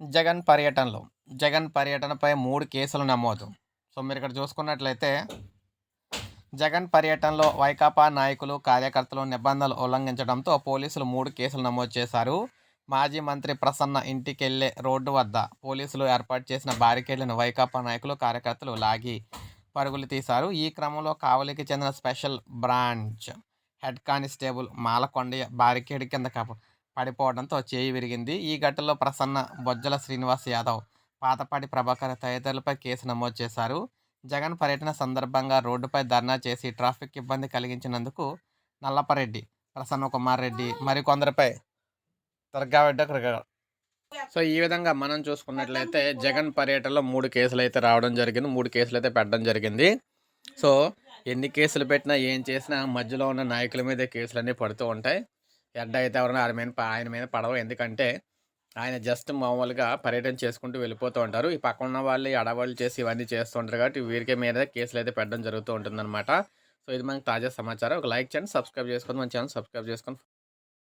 జగన్ పర్యటనలో. జగన్ పర్యటనపై మూడు కేసులు నమోదు. సో మీరు ఇక్కడ చూసుకున్నట్లయితే జగన్ పర్యటనలో వైకాపా నాయకులు కార్యకర్తలు నిబంధనలు ఉల్లంఘించడంతో పోలీసులు మూడు కేసులు నమోదు చేశారు. మాజీ మంత్రి ప్రసన్న ఇంటికెళ్ళే రోడ్డు వద్ద పోలీసులు ఏర్పాటు చేసిన బారికేడ్లను వైకాపా నాయకులు కార్యకర్తలు లాగి పరుగులు తీశారు. ఈ క్రమంలో కావలికి చెందిన special branch head constable Malakondaiah barricade కింద కాపు పడిపోవడంతో చేయి విరిగింది. ఈ ఘటనలో ప్రసన్న బొజ్జల శ్రీనివాస్ యాదవ్ పాతపాటి ప్రభాకర్ తదితరులపై కేసు నమోదు చేశారు. జగన్ పర్యటన సందర్భంగా రోడ్డుపై ధర్నా చేసి ట్రాఫిక్ ఇబ్బంది కలిగించినందుకు నల్లపరెడ్డి ప్రసన్న కుమార్ రెడ్డి మరికొందరిపై దుర్గారెడ్డి సో ఈ విధంగా మనం చూసుకున్నట్లయితే జగన్ పర్యటనలో మూడు కేసులు అయితే రావడం జరిగింది. మూడు కేసులు అయితే పెట్టడం జరిగింది. సో ఎన్ని కేసులు పెట్టినా ఏం చేసినా మధ్యలో ఉన్న నాయకుల మీద కేసులన్నీ పడుతూ ఉంటాయి. ఎడ్డ అయితే ఎవరైనా ఆయన మీద ఆయన మీద పడవు. ఎందుకంటే ఆయన జస్ట్ మామూలుగా పర్యటన చేసుకుంటూ వెళ్ళిపోతూ ఉంటారు. ఈ పక్కన ఉన్న వాళ్ళు అడవాళ్ళు చేసి ఇవన్నీ చేస్తూ ఉంటారు కాబట్టి వీరికి మీద కేసులు అయితే పెట్టడం జరుగుతూ ఉంటుందన్నమాట. సో ఇది మనకి తాజా సమాచారం. ఒక లైక్ చేయండి సబ్స్క్రైబ్ చేసుకొని మన ఛానల్ సబ్స్క్రైబ్ చేసుకొని